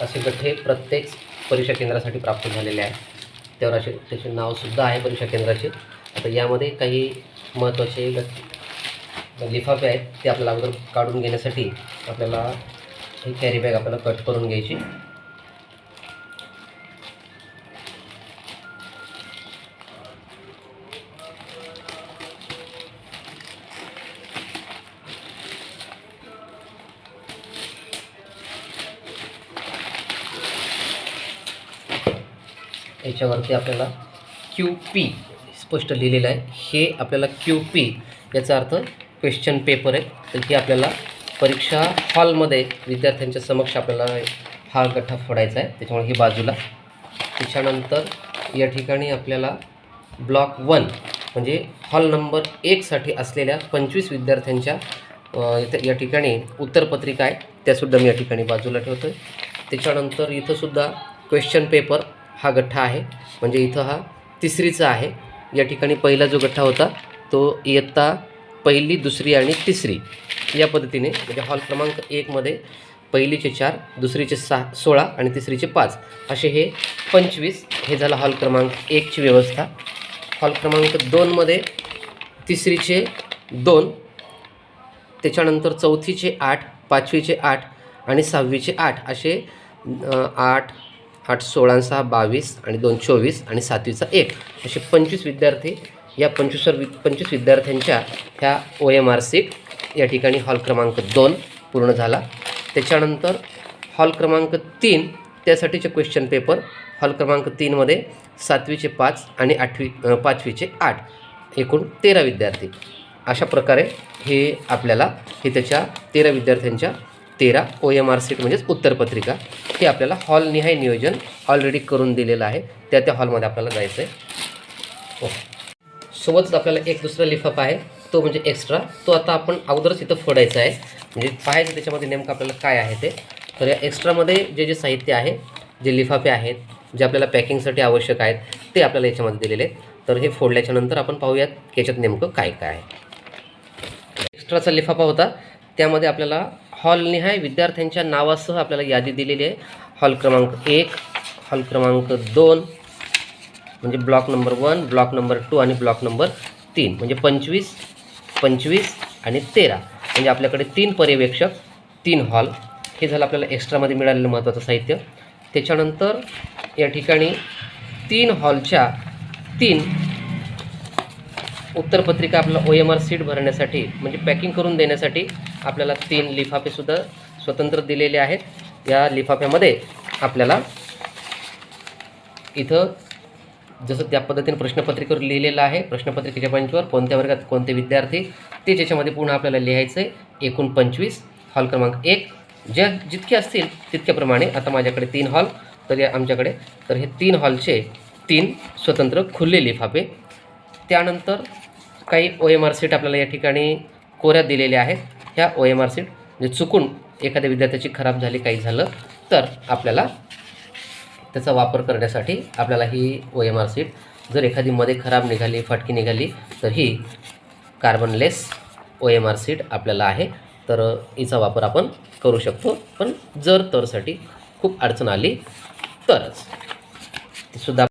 असे गठ्ठे प्रत्येक परीक्षा केंद्रासाठी प्राप्त झालेले आहे त्यावर असे त्याचे नावसुद्धा आहे परीक्षा केंद्राचे. आता यामध्ये काही महत्त्वाचे गट लिफाफे आहेत ते आपल्याला अगोदर काढून घेण्यासाठी आपल्याला ही कॅरी बॅग आपल्याला कट करून घ्यायची. याच्यावरती आपल्याला क्यू पी स्पष्ट लिहिलेलं आहे. हे आपल्याला क्यू पी याचा अर्थ क्वेश्चन पेपर आहे. तर हे आपल्याला परीक्षा हॉलमध्ये विद्यार्थ्यांच्या समक्ष आपल्याला हा गठ्ठा फोडायचा आहे. त्याच्यामुळे ही बाजूला. त्याच्यानंतर या ठिकाणी आपल्याला ब्लॉक वन म्हणजे हॉल नंबर एकसाठी असलेल्या पंचवीस विद्यार्थ्यांच्या इथं या ठिकाणी उत्तरपत्रिका आहे. त्यासुद्धा मी या ठिकाणी बाजूला ठेवतो आहे त्याच्यानंतर इथंसुद्धा क्वेश्चन पेपर हा गठ्ठा आहे. म्हणजे इथं हा तिसरीचा आहे. या ठिकाणी पहिला जो गठ्ठा होता तो इयत्ता पहिली दुसरी आणि तिसरी. या पद्धतीने म्हणजे हॉल क्रमांक एकमध्ये पहिलीचे चार दुसरीचे सहा सोळा आणि तिसरीचे पाच. असे हे पंचवीस हे झालं हॉल क्रमांक एकची व्यवस्था. हॉल क्रमांक दोनमध्ये तिसरीचे दोन त्याच्यानंतर चौथीचे आठ पाचवीचे आठ आणि सहावीचे आठ. असे आठ आठ सोळा सहा बावीस आणि दोन चोवीस आणि सातवीचा एक. असे पंचवीस विद्यार्थी या पंचवीस वि पंचवीस विद्यार्थ्यांच्या ह्या ओ एम आर सीट या ठिकाणी हॉल क्रमांक दोन पूर्ण झाला. त्याच्यानंतर हॉल क्रमांक तीन त्यासाठीचे क्वेश्चन पेपर हॉल क्रमांक तीनमध्ये सातवीचे पाच आणि आठवी पाचवीचे आठ. एकूण तेरा विद्यार्थी. अशा प्रकारे हे आपल्याला हे त्याच्या तेरा विद्यार्थ्यांच्या तेरा ओ एम आर सीट म्हणजेच उत्तरपत्रिका. हे आपल्याला हॉलनिहाय नियोजन ऑलरेडी करून दिलेलं आहे. त्या त्या हॉलमध्ये आपल्याला जायचं आहे हो. सोबतच आपल्याला एक दुसरा लिफाफा आहे. तो म्हणजे एक्स्ट्रा तो आता आपण अगोदरच इथं फोडायचा आहे. म्हणजे पाहायचं त्याच्यामध्ये नेमकं आपल्याला काय आहे ते. तर या एक्स्ट्रामध्ये जे जे साहित्य आहे जे लिफाफे आहेत जे आपल्याला पॅकिंगसाठी आवश्यक आहेत ते आपल्याला याच्यामध्ये दिलेले आहेत. तर हे फोडल्याच्यानंतर आपण पाहूयात की याच्यात नेमकं काय काय आहे. एक्स्ट्राचा लिफाफा होता. त्यामध्ये आपल्याला हॉलनिहाय विद्यार्थ्यांच्या नावासह आपल्याला यादी दिलेली आहे. हॉल क्रमांक एक हॉल क्रमांक दोन म्हणजे block number one block number two आणि ब्लॉक नंबर तीन. म्हणजे पंचवीस पंचवीस आणि तेरा. म्हणजे आपल्याकडे तीन पर्यवेक्षक तीन हॉल. हे झालं आपल्याला एक्स्ट्रामध्ये मिळालेलं महत्त्वाचं साहित्य. त्याच्यानंतर या ठिकाणी तीन हॉलच्या तीन उत्तरपत्रिका आपल्याला ओ एम आर सीट भरण्यासाठी म्हणजे पॅकिंग करून देण्यासाठी आपल्याला तीन लिफाफेसुद्धा स्वतंत्र दिलेले आहेत. या लिफाफ्यामध्ये आपल्याला इथं जसं त्या पद्धतीने प्रश्नपत्रिकेवर लिहिलेलं आहे. प्रश्नपत्रिकेच्या पंचवर कोणत्या वर्गात कोणते विद्यार्थी ते त्याच्यामध्ये पुन्हा आपल्याला लिहायचं आहे एकूण पंचवीस हॉल क्रमांक एक. ज्या जितके असतील तितक्याप्रमाणे आता माझ्याकडे तीन हॉल तर या आमच्याकडे तर हे तीन हॉलचे तीन स्वतंत्र खुले लिफाफे. त्यानंतर काही ओ एम आर सीट आपल्याला या ठिकाणी कोऱ्यात दिलेल्या आहेत. ह्या ओ एम आर सीट म्हणजे चुकून एखाद्या विद्यार्थ्याची खराब झाली काही झालं तर आपल्याला त्याचा वापर करण्यासाठी आपल्याला ही ओ एम आर सीट जर एखादी मध्ये खराब निघाली फाटकी निघाली तर ही carbonless O M R sheet आपल्याला आहे. तर हिचा वापर आपण करू शकतो. पण जर तरसाठी खूप अडचण आली तरच. तीसुद्धा